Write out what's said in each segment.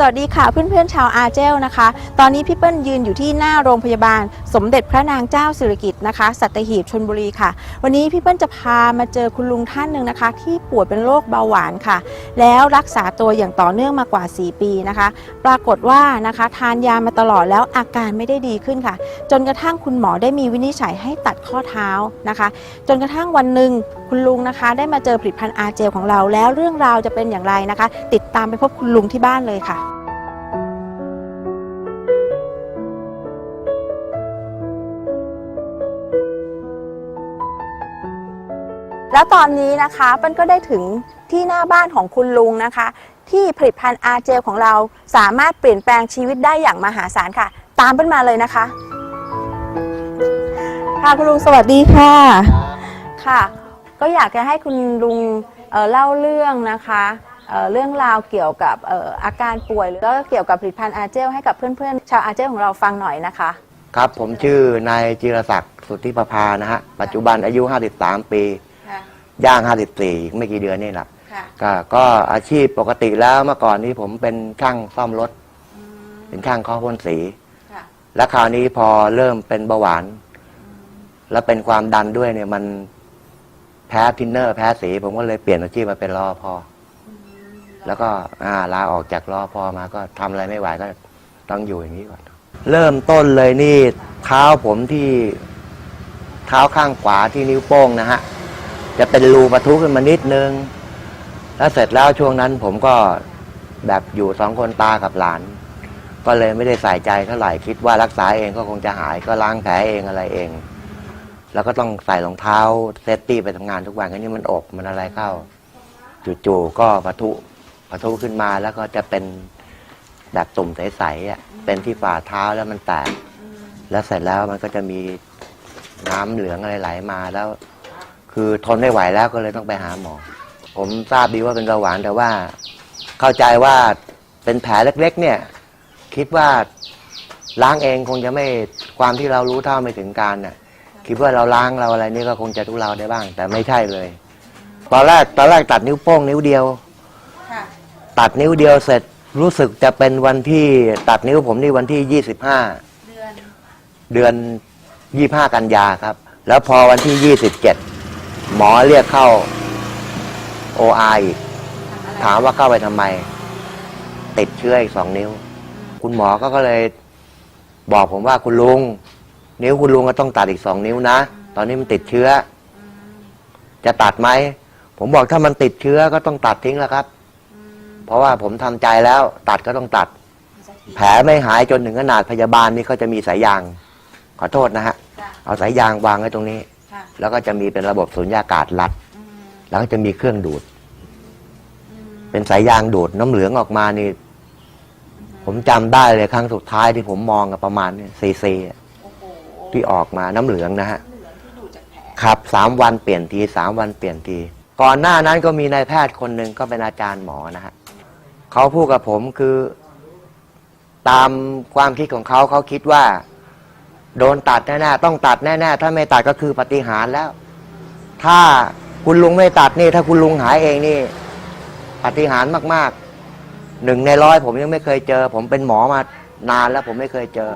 สวัสดีค่ะเพื่อนๆชาวอาเจลนะคะ ตอนนี้พี่เปิ้ลยืนอยู่ที่หน้าโรงพยาบาล สมเด็จพระนางเจ้าสิริกิติ์นะคะ สัตหีบชนบุรีค่ะ วันนี้พี่เปิ้ลจะพามาเจอคุณลุงท่านหนึ่งนะคะ ที่ป่วยเป็นโรคเบาหวานค่ะ แล้วรักษาตัวอย่างต่อเนื่องมากว่า 4 ปีนะคะ ปรากฏว่านะคะทานยามาตลอดแล้วอาการไม่ได้ดีขึ้นค่ะ จนกระทั่งคุณหมอได้มีวินิจฉัยให้ตัดข้อเท้านะคะ จนกระทั่งวันหนึ่งคุณลุงนะคะ ได้มาเจอผลิตภัณฑ์อาเจลของเราแล้วเรื่องราวจะเป็นอย่างไรนะคะ ติดตามไปพบคุณลุงที่บ้านเลยค่ะ แล้วตอนนี้นะคะเปิ้ลก็ได้ถึงที่หน้าบ้านของคุณลุงนะคะ ที่ผลิตภัณฑ์อาเจลของเราสามารถเปลี่ยนแปลงชีวิตได้อย่างมหาศาลค่ะ ตามเปิ้ลมาเลยนะคะ ค่ะคุณลุงสวัสดีค่ะค่ะ ก็อยากจะให้คุณลุงเอ่อเล่าเรื่องนะคะเอ่อเรื่องราวเกี่ยวกับเอ่ออาการป่วยหรือก็เกี่ยวกับผลิตภัณฑ์อาเจลให้กับเพื่อนๆ ชาวอาเจลของเราฟังหน่อยนะคะ ครับผมชื่อนายจิรศักดิ์สุทธิประภานะฮะปัจจุบันอายุ 53 ปีค่ะ ย่าง54อีกไม่กี่เดือนนี่แหละค่ะก็ก็อาชีพปกติแล้วเมื่อก่อนนี้ผมเป็นช่างซ่อมรถเป็นช่างเคาะพ่นสี ค่ะแล้วคราวนี้พอเริ่มเป็นเบาหวาน แล้วเป็นความดันด้วยเนี่ยมันแพ้ทินเนอร์แพ้สี ผมก็เลยเปลี่ยนอาชีพมาเป็นรอพอแล้วก็อ่าลาออกจากรอพอมาก็ทำอะไรไม่ไหวก็ต้องอยู่อย่างนี้ก่อน เริ่มต้นเลยนี่เท้าผมที่เท้าข้างขวาที่นิ้วโป้งนะฮะ จะเป็นรูปะทุขึ้นมานิดนึง แล้วเสร็จแล้วช่วงนั้นผมก็แบบอยู่สองคนตากับหลาน ก็เลยไม่ได้ใส่ใจเท่าไหร่คิดว่ารักษาเองก็คงจะหายก็ล้างแผลเองอะไรเอง แล้วก็ต้องใส่รองเท้าเซฟตี้ไปทำงานทุกวันก็นี่มันอกมันอะไรเข้าจู่ๆก็ปะทุปะทุขึ้นมาแล้วก็จะเป็นแบบตุ่มใสๆอะเป็นที่ฝ่าเท้าแล้วมันแตกแล้วเสร็จแล้วมันก็จะมีน้ำเหลืองอะไรไหลมาแล้ว คือทนไม่ไหวแล้วก็เลยต้องไปหาหมอ ผมทราบดีว่าเป็นเบาหวานแต่ว่า เข้าใจว่าเป็นแผลเล็ก ๆ เนี่ย คิดว่าล้างเองคงจะไม่ความที่เรารู้เท่าไม่ถึงการน่ะ คิดว่าเราล้างเราอะไรนี่ก็คงจะทุเลาได้บ้าง แต่ไม่ใช่เลย ตอนแรกตอนแรกตัดนิ้วโป้งนิ้วเดียว ค่ะ ตัดนิ้วเดียวเสร็จรู้สึกจะเป็นวันที่ตัดนิ้วผมนี่วันที่ยี่สิบห้าเดือน เดือนยี่ห้ากันยาครับ แล้วพอวันที่ยี่สิบเจ็ด หมอเรียกเข้าโอไอีก ถามว่าเข้าไปทำไม ติดเชื้ออีกสองนิ้ว คุณหมอก็ก็เลย บอกผมว่าคุณลุง นิ้วคุณลุงก็ต้องตัดอีกสองนิ้วนะ ตอนนี้มันติดเชื้อ จะตัดไหม ผมบอกถ้ามันติดเชื้อก็ต้องตัดทิ้งแล้วครับ เพราะว่าผมทำใจแล้ว ตัดก็ต้องตัด แผลไม่หายจนถึงขนาดพยาบาลนี่เขาจะมีสายยาง ขอโทษนะฮะค่ะเอาสายยางวางไว้ตรงนี้ ค่ะแล้วก็จะมีเป็นระบบสุญญากาศรัดแล้วก็จะมีเครื่องดูดเป็นสายยางดูดน้ำเหลืองออกมานี่ ผมจำได้เลยครั้งสุดท้ายที่ผมมองอะประมาณเนี่ยซีซีอะโอ้โหที่ออกมาน้ำเหลืองนะฮะ เหลืองที่ดูดจากแผลครับสามวันเปลี่ยนทีสามวันเปลี่ยนที ก่อนหน้านั้นก็มีนายแพทย์คนหนึ่งก็เป็นอาจารย์หมอนะฮะเขาพูดกับผมคือ ตามความคิดของเขาเขาคิดว่า โดนตัดแน่ๆต้องตัดแน่ๆถ้าไม่ตัดก็คือปฏิหารย์แล้ว ถ้าคุณลุงไม่ตัดนี่ ถ้าคุณลุงหายเองนี่ปฏิหารย์มากๆหนึ่งในร้อยผมยังไม่เคยเจอ ผมเป็นหมอมานานแล้วผมไม่เคยเจอ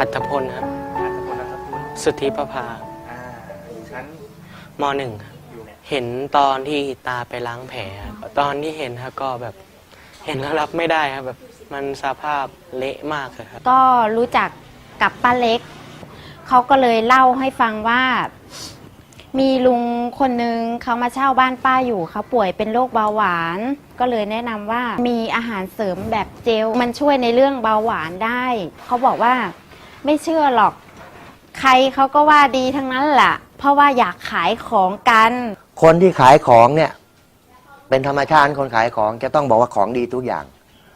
อัตพลครับนามสกุลนามสกุลสุทธิประภาอ่าอยู่ชั้นมหนึ่งครับอยู่เนี่ย เห็นตอนที่ตาไปล้างแผลครับตอนที่เห็นครับก็แบบ เห็นแล้วรับไม่ได้ครับแบบมันสภาพเละมากเลยครับ ก็รู้จักกับป้าเล็ก เขาก็เลยเล่าให้ฟังว่า มีลุงคนนึงเขามาเช่าบ้านป้าอยู่เขาป่วยเป็นโรคเบาหวาน ก็เลยแนะนำว่ามีอาหารเสริมแบบเจล มันช่วยในเรื่องเบาหวานได้ เขาบอกว่าไม่เชื่อหรอก ใครเขาก็ว่าดีทั้งนั้นแหละเพราะว่าอยากขายของกัน คนที่ขายของเนี่ย เป็นธรรมชาติคนขายของจะต้องบอกว่าของดีทุกอย่าง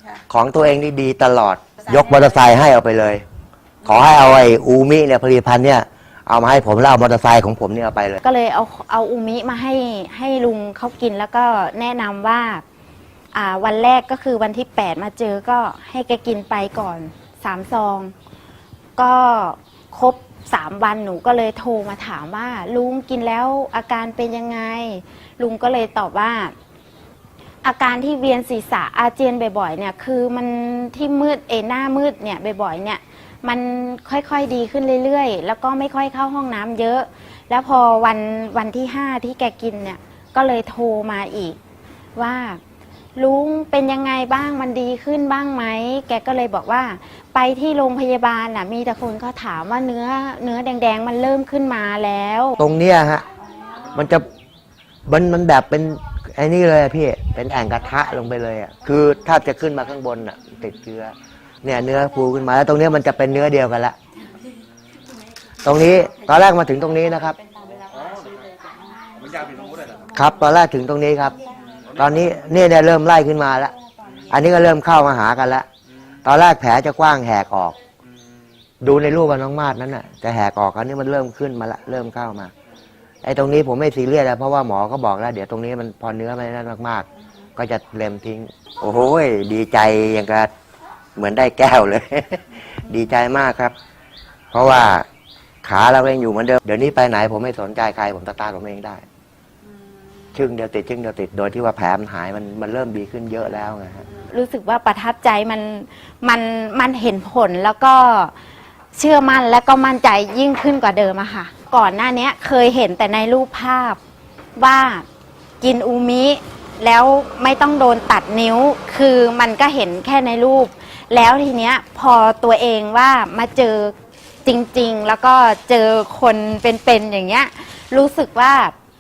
ค่ะของตัวเองนี่ดีตลอด ยกมอเตอร์ไซค์ให้เอาไปเลย ขอให้เอาไอ้อูมิเนี่ยผลิตภัณฑ์เนี่ยเอามาให้ผมแล้วเอามอเตอร์ไซค์ของผมเนี่ยเอาไปเลย ก็เลยเอาเอาอูมิมาให้ให้ลุงเขากินแล้วก็แนะนำว่าอ่า วันแรกก็คือวันที่ 8 มาเจอก็ให้แกกินไปก่อนสามซอง ก็ครบสามวันหนูก็เลยโทรมาถามว่า ลุงกินแล้วอาการเป็นยังไง ลุงก็เลยตอบว่า อาการที่เวียนศีรษะอาเจียนบ่อยๆเนี่ยคือมันที่มืดเอหน้ามืดเนี่ยบ่อยๆเนี่ยมันค่อยๆดีขึ้นเรื่อยๆ แล้วก็ไม่ค่อยเข้าห้องน้ำเยอะ แล้วพอวันวันที่ห้าที่แกกินเนี่ยก็เลยโทรมาอีก ว่าลุงเป็นยังไงบ้างมันดีขึ้นบ้างไหมแกก็เลยบอกว่า ไปที่โรงพยาบาลน่ะมีแต่คนเขาถามว่าเนื้อเนื้อแดง ๆ มันเริ่มขึ้นมาแล้ว ตรงเนี้ยฮะมันจะมันมันแบบเป็น ไอ้นี่เลยอะพี่เป็นแอ่งกระทะลงไปเลยอะคือถ้าจะขึ้นมาข้างบนอะ ติดเชื้อเนี่ยเนื้อฟูขึ้นมาแล้วตรงเนี้ยมันจะเป็นเนื้อเดียวกันละตรงนี้ตอนแรกมาถึงตรงนี้นะครับ ครับตอนแรกถึงตรงนี้ครับ ตอนนี้เนี่ยเนี่ยเริ่มไล่ขึ้นมาแล้วอันนี้ก็เริ่มเข้ามาหากันแล้วตอนแรกแผลจะกว้างแหกออก ดูในรูปกับน้องมาดนั้นน่ะ จะแหกออกอันนี้มันเริ่มขึ้นมาละเริ่มเข้ามา ไอ้ตรงนี้ผมไม่ซีเรียสแล้วเพราะว่าหมอก็บอกแล้ว เดี๋ยวตรงนี้มันพอเนื้อมันนั่นมากๆ ก็จะเล็มทิ้ง โอ้โหดีใจอย่างกับเหมือนได้แก้วเลย ดีใจมากครับ เพราะว่าขาเราเองอยู่เหมือนเดิมเดี๋ยวนี้ไปไหนผมไม่สนใจใครผมตาตาผมเองได้ ชึ่งเดียวติดชึ่งเดียวติดโดยที่ว่าแผลมันหายมันมันเริ่มดีขึ้นเยอะแล้วไงฮะรู้สึกว่าประทับใจมันมันมันเห็นผลแล้วก็เชื่อมั่นและก็มั่นใจยิ่งขึ้นกว่าเดิมอะค่ะ ก่อนหน้านี้เคยเห็นแต่ในรูปภาพว่ากินอูมิแล้วไม่ต้องโดนตัดนิ้ว คือมันก็เห็นแค่ในรูป แล้วทีเนี้ยพอตัวเองว่ามาเจอจริง ๆ แล้วก็เจอคนเป็นๆอย่างเงี้ย รู้สึกว่า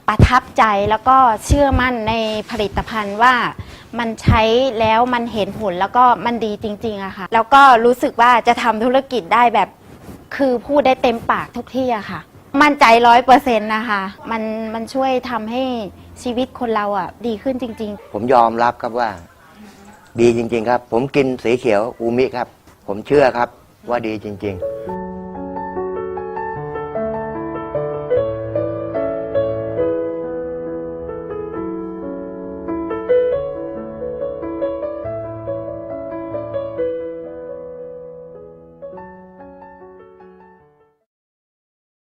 ประทับใจแล้วก็เชื่อมั่นในผลิตภัณฑ์ว่ามันใช้แล้วมันเห็นผลแล้วก็มันดีจริงๆอะค่ะ แล้วก็รู้สึกว่าจะทำธุรกิจได้แบบคือพูดได้เต็มปากทุกที่อะค่ะ มั่นใจร้อยเปอร์เซ็นต์นะคะมันมันช่วยทำให้ชีวิตคนเราอะ ดีขึ้นจริงๆผมยอมรับครับว่า ดีจริง ๆ ครับ ผมกินสีเขียวอูมิครับ ผมเชื่อครับว่าดีจริง ๆ